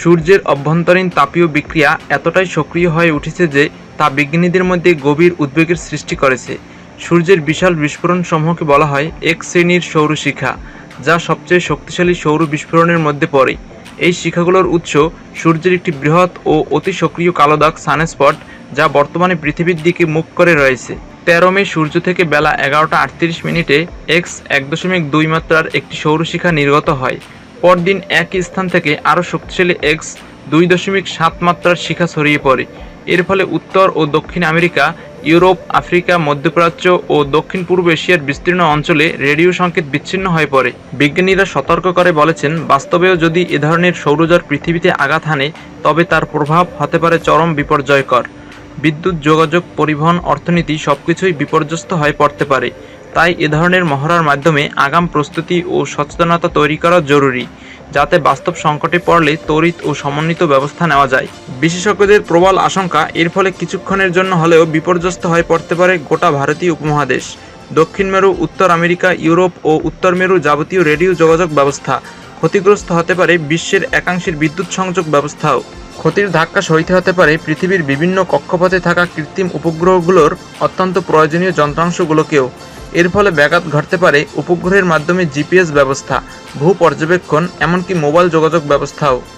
সূর্যের অভ্যন্তরীণ তাপীয় বিক্রিয়া এতটাই সক্রিয় হয়ে উঠেছে যে তা বিজ্ঞানীদের মধ্যে গভীর উদ্বেগের সৃষ্টি করেছে। সূর্যের বিশাল বিস্ফোরণ সমূহকে বলা হয় এক শ্রেণির সৌরশিখা যা সবচেয়ে শক্তিশালী সৌর বিস্ফোরণের মধ্যে পড়ে। এই শিখাগুলোর উৎস সূর্যের একটি বৃহৎ ও অতি সক্রিয় কালো দাগ সানস্পট, যা বর্তমানে পৃথিবীর দিকে মুখ করে রয়েছে। তেরো মে সূর্য থেকে বেলা এগারোটা আটত্রিশ মিনিটে এক্স এক দশমিক দুই মাত্রার একটি সৌরশিখা নির্গত হয়। পরদিন একই স্থান থেকে আরও শক্তিশালী এক্স দুই দশমিক সাত মাত্রার শিখা ছড়িয়ে পড়ে। এর ফলে উত্তর ও দক্ষিণ আমেরিকা, ইউরোপ, আফ্রিকা, মধ্যপ্রাচ্য ও দক্ষিণ পূর্ব এশিয়ার বিস্তীর্ণ অঞ্চলে রেডিও সংকেত বিচ্ছিন্ন হয়ে পড়ে। বিজ্ঞানীরা সতর্ক করে বলেছেন, বাস্তবেও যদি এ ধরনের সৌরজট পৃথিবীতে আঘাত হানে, তবে তার প্রভাব হতে পারে চরম বিপর্যয়কর। বিদ্যুৎ, যোগাযোগ, পরিবহন, অর্থনীতি সবকিছুই বিপর্যস্ত হয়ে পড়তে পারে। তাই এ ধরনের মহড়ার মাধ্যমে আগাম প্রস্তুতি ও সচেতনতা তৈরি করা জরুরি, যাতে বাস্তব সংকটে পড়লে তড়িৎ ও সমন্বিত ব্যবস্থা নেওয়া যায়। বিশেষজ্ঞদের প্রবল আশঙ্কা, এর ফলে কিছুক্ষণের জন্য হলেও বিপর্যস্ত হয়ে পড়তে পারে গোটা ভারতীয় উপমহাদেশ। দক্ষিণ মেরু, উত্তর আমেরিকা, ইউরোপ ও উত্তর মেরু যাবতীয় রেডিও যোগাযোগ ব্যবস্থা। ক্ষতিগ্রস্ত হতে পারে বিশ্বের একাংশের বিদ্যুৎ সংযোগ ব্যবস্থাও। ক্ষতির ধাক্কা সইতে হতে পারে পৃথিবীর বিভিন্ন কক্ষপথে থাকা কৃত্রিম উপগ্রহগুলোর অত্যন্ত প্রয়োজনীয় যন্ত্রাংশগুলোকেও। এর ফলে ব্যাঘাত ঘটতে পারে উপগ্রহের মাধ্যমে জিপিএস ব্যবস্থা ভূ পর্যবেক্ষণ এমনকি মোবাইল যোগাযোগ ব্যবস্থাও।